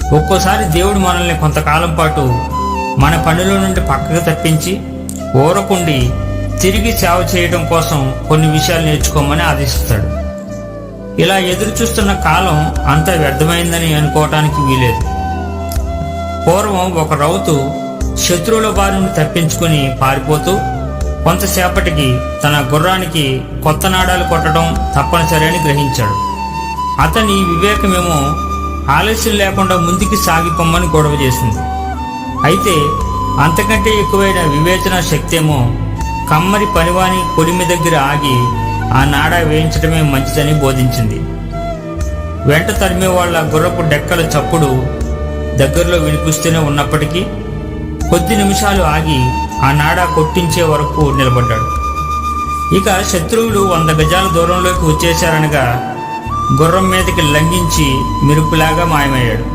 ఒక్కోసారి దేవుడు మనల్ని కొంతకాలం పాటు మన పనిలో నుండి పక్కకు తప్పించి ఊరకుండి తిరిగి సేవ చేయడం కోసం కొన్ని విషయాలు నేర్చుకోమని ఆదేశిస్తాడు. ఇలా ఎదురు చూస్తున్న కాలం అంత వ్యర్థమైందని అనుకోవటానికి వీలేదు. పూర్వం ఒక రౌతు శత్రువుల బారిని తప్పించుకుని పారిపోతూ కొంతసేపటికి తన గుర్రానికి కొత్త నాడాలు కొట్టడం తప్పనిసరి అని గ్రహించాడు. అతని వివేకమేమో ఆలస్యం లేకుండా ముందుకి సాగిపోమ్మని గొడవ చేసింది. అయితే అంతకంటే ఎక్కువైన వివేచన శక్తేమో కమ్మరి పనివాని కొడిమి దగ్గర ఆగి ఆ నాడా వేయించడమే మంచిదని బోధించింది. వెంట తరిమే వాళ్ళ గుర్రపు డెక్కల చప్పుడు దగ్గరలో వినిపిస్తూనే ఉన్నప్పటికీ కొద్ది నిమిషాలు ఆగి ఆ నాడా కొట్టించే వరకు నిలబడ్డాడు. ఇక శత్రువులు వంద గజాల దూరంలోకి వచ్చేశారనగా గుర్రం మీదకి లంఘించి మెరుపులాగా మాయమయ్యాడు.